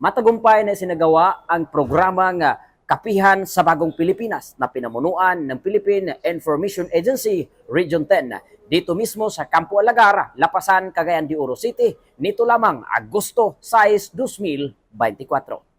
matagumpay na sinagawa ang programang Kapihan sa Bagong Pilipinas na pinamunuan ng Philippine Information Agency Region 10 dito mismo sa Campo Alagara, Lapasan, Cagayan de Oro City nito lamang Agosto 6, 2024.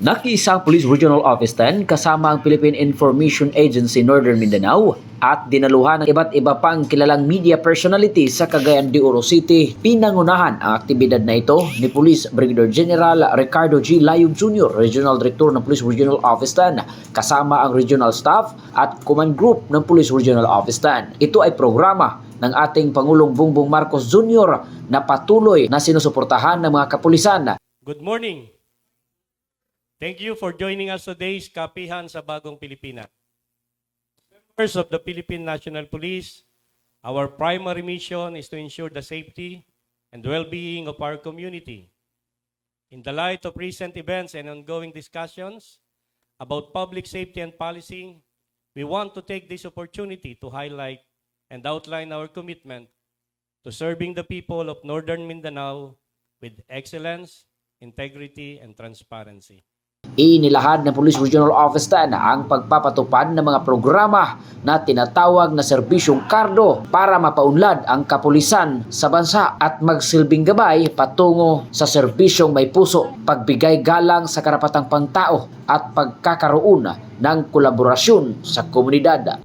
Nakiisa ang Police Regional Office 10 kasama ang Philippine Information Agency Northern Mindanao at dinaluhan ng iba't iba pang kilalang media personality sa Cagayan de Oro City. Pinangunahan ang aktibidad na ito ni Police Brigadier General Ricardo G. Layog Jr., Regional Director ng Police Regional Office 10, kasama ang regional staff at command group ng Police Regional Office 10. Ito ay programa ng ating Pangulong Bongbong Marcos Jr. na patuloy na sinusuportahan ng mga kapulisan Good morning. Thank you for joining us today's Kapihan sa Bagong Pilipinas. Members of the Philippine National Police, our primary mission is to ensure the safety and well-being of our community. In the light of recent events and ongoing discussions about public safety and policy, we want to take this opportunity to highlight and outline our commitment to serving the people of Northern Mindanao with excellence, integrity, and transparency. Inilahad ng Police Regional Office 10 ang pagpapatupad ng mga programa na tinatawag na serbisyong kardo para mapaunlad ang kapulisan sa bansa at magsilbing gabay patungo sa serbisyong may puso, pagbigay galang sa karapatang pantao at pagkakaroon ng kolaborasyon sa komunidad.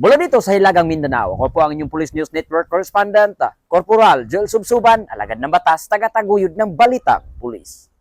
Mula dito sa Hilagang Mindanao, ako po ang inyong Police News Network Correspondent, Corporal Joel Subsuban, alagad ng batas, tagataguyod ng Balita, Police.